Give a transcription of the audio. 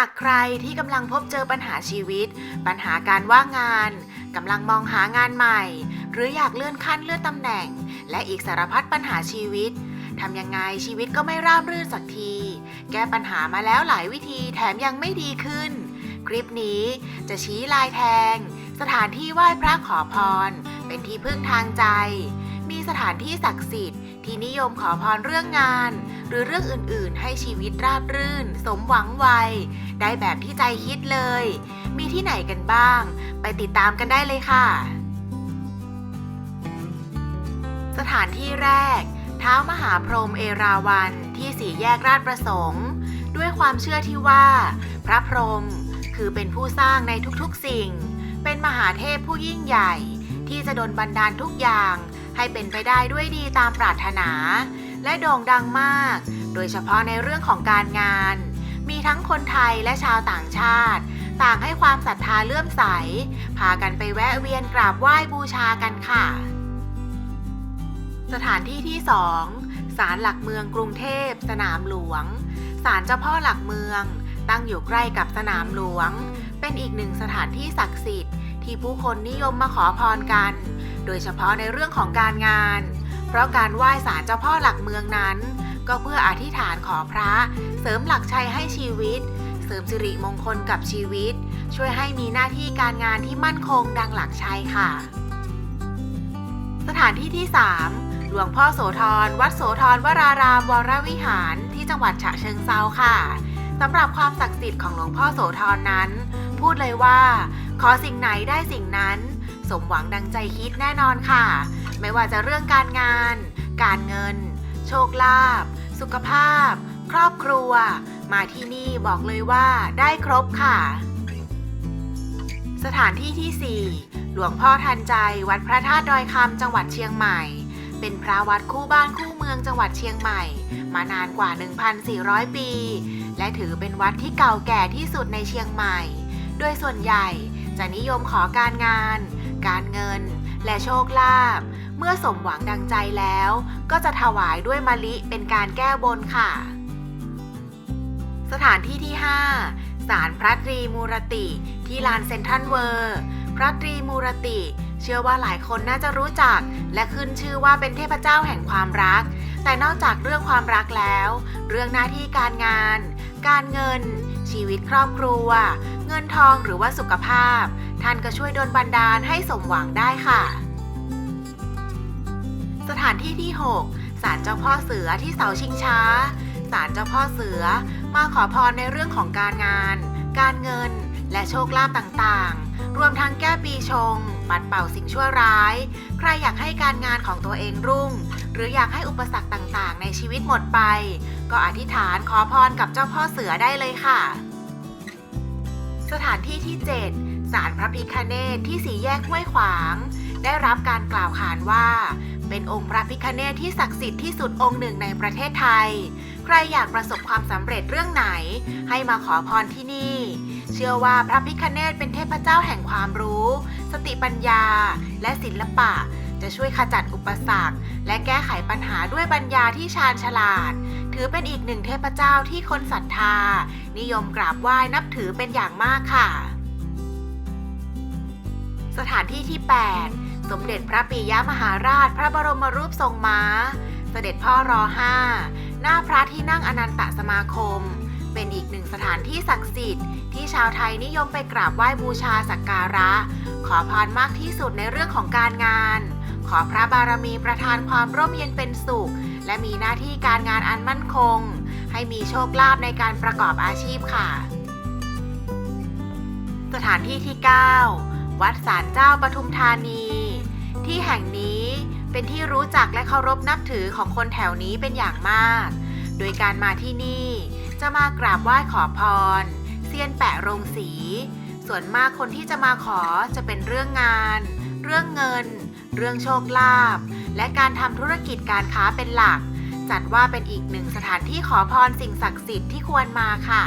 ากใครที่กำลังพบเจอปัญหาชีวิต ปัญหาการว่างงานกำลังมองหางานใหม่ หรืออยากเลื่อนขั้นเลื่อนตำแหน่ง และอีกสารพัดปัญหาชีวิตทำยังไงชีวิตก็ไม่ราบรื่นสักที แก้ปัญหามาแล้วหลายวิธีแถมยังไม่ดีขึ้น คลิปนี้จะชี้ลายแทง สถานที่ไหว้พระขอพร เป็นที่พึ่งทางใจ มีสถานที่ศักดิ์สิทธิ์ที่นิยมขอพรเรื่องงาน หรือเรื่องอื่นๆ ให้ชีวิตราบรื่น สมหวังไว ได้แบบที่ใจคิดเลย มีที่ไหนกันบ้าง ไปติดตามกันได้เลยค่ะ สถานที่แรกเท้ามหาพรหมเอราวัณที่สี่แยกราชประสงค์ ด้วยความเชื่อที่ว่า พระพรหมคือเป็นผู้สร้างในทุกๆสิ่ง เป็นมหาเทพผู้ยิ่งใหญ่ ที่จะดลบันดาลทุกอย่าง ให้เป็นไปได้ด้วยดีตามปรารถนา และโด่งดังมาก โดยเฉพาะในเรื่องของการงาน มีทั้งคนไทยและชาวต่างชาติ ต่างให้ความศรัทธาเลื่อมใส พากันไปแวะเวียนกราบไหว้บูชากันค่ะ สถานที่ที่ 2 ศาลหลักเมืองกรุงเทพ สนามหลวง ศาลเจ้าพ่อหลักเมือง ตั้งอยู่ใกล้กับสนามหลวง เป็นอีกหนึ่งสถานที่ศักดิ์สิทธิ์ที่ผู้คนนิยมมาขอพรกัน โดยเฉพาะในเรื่องของการงาน เพราะการไหว้ศาลเจ้าพ่อหลักเมืองนั้น ก็เพื่ออธิษฐานขอพระ เสริมหลักชัยให้ชีวิต เสริมสิริมงคลกับชีวิต ช่วยให้มีหน้าที่การงานที่มั่นคงดังหลักชัยค่ะ สถานที่ที่ 3 หลวงพ่อโสธรวัดโสธรวรารามวรวิหารที่จังหวัดฉะเชิงเซาค่ะสำหรับความศักดิ์สิทธิ์ของหลวงพ่อโสธรนั้น พูดเลยว่า ขอสิ่งไหนได้สิ่งนั้น สมหวังดังใจคิดแน่นอนค่ะ ไม่ว่าจะเรื่องการงาน การเงิน โชคลาภสุขภาพ ครอบครัว มาที่นี่บอกเลยว่าได้ครบค่ะ สถานที่ที่ 4 หลวงพ่อทันใจวัดพระธาตุดอยคำจังหวัดเชียงใหม่ เป็นพระวัดคู่บ้านคู่เมืองจังหวัดเชียงใหม่ มานานกว่า 1,400 ปี และถือเป็นวัดที่เก่าแก่ที่สุดในเชียงใหม่ โดยส่วนใหญ่จะนิยมขอการงาน การเงิน และโชคลาภ เมื่อสมหวังดังใจแล้ว ก็จะถวายด้วยมะลิเป็นการแก้บนค่ะ สถานที่ที่ 5 ศาลพระตรีมูรติที่ลานเซนทรัลเวิร์ พระตรีมูรติ เชื่อว่าหลายคนน่าจะรู้จัก และขึ้นชื่อว่าเป็นเทพเจ้าแห่งความรัก แต่นอกจากเรื่องความรักแล้ว เรื่องหน้าที่การงาน การเงิน ชีวิตครอบครัว เงินทองหรือว่าสุขภาพ ท่านก็ช่วยดลบันดาลให้สมหวังได้ค่ะ สถานที่ที่ 6 ศาลเจ้าพ่อเสือที่เสาชิงช้า ศาลเจ้าพ่อเสือมาขอพรในเรื่องของการงาน การเงิน และโชคลาภต่างๆ รวมทั้งแก้ปีชง ปัดเป่าสิ่งชั่วร้าย ใครอยากให้การงานของตัวเองรุ่ง หรืออยากให้อุปสรรคต่างๆ ในชีวิตหมดไป ก็อธิษฐานขอพรกับเจ้าพ่อเสือได้เลยค่ะ สถานที่ที่ 7 ศาลพระพิคเนตที่สีแยกห้วยขวาง ได้รับการกล่าวขานว่า เป็นองค์พระพิคเนตที่ศักดิ์สิทธิ์ที่สุดองค์หนึ่งในประเทศไทย ใครอยากประสบความสำเร็จเรื่องไหน ให้มาขอพรที่นี่ เชื่อว่าพระพิคเนตเป็นเทพเจ้าแห่งความรู้ สติปัญญา และศิลปะจะช่วยขจัดอุปสรรค และแก้ไขปัญหาด้วยปัญญาที่ชาญฉลาด ถือเป็นอีกหนึ่งเทพเจ้าที่คนศรัทธา นิยมกราบไหว้นับถือเป็นอย่างมากค่ะ สถานที่ที่ 8 สมเด็จพระปิยมหาราช พระบรมรูปทรงม้า เสด็จพ่อรอห้าหน้าพระที่นั่งอนันตสมาคม เป็นอีกหนึ่งสถานที่ศักดิ์สิทธิ์ที่ชาวไทยนิยมไปกราบไหว้บูชาสักการะ ขอพรมากที่สุดในเรื่องของการงาน ขอพระบารมีประทานความร่มเย็นเป็นสุข และมีหน้าที่การงานอันมั่นคง ให้มีโชคลาภในการประกอบอาชีพค่ะ สถานที่ที่ 9 วัดศาลเจ้าปทุมธานี ที่แห่งนี้เป็นที่รู้จักและเคารพนับถือของคนแถวนี้เป็นอย่างมาก โดยการมาที่นี่จะมากราบไหว้ขอพร เซียนแปะโรงสี ส่วนมากคนที่จะมาขอจะเป็นเรื่องงาน เรื่องเงิน เรื่องโชคลาภ และการทำธุรกิจการค้าเป็นหลัก จัดว่าเป็นอีกหนึ่งสถานที่ขอพรสิ่งศักดิ์สิทธิ์ที่ควรมาค่ะ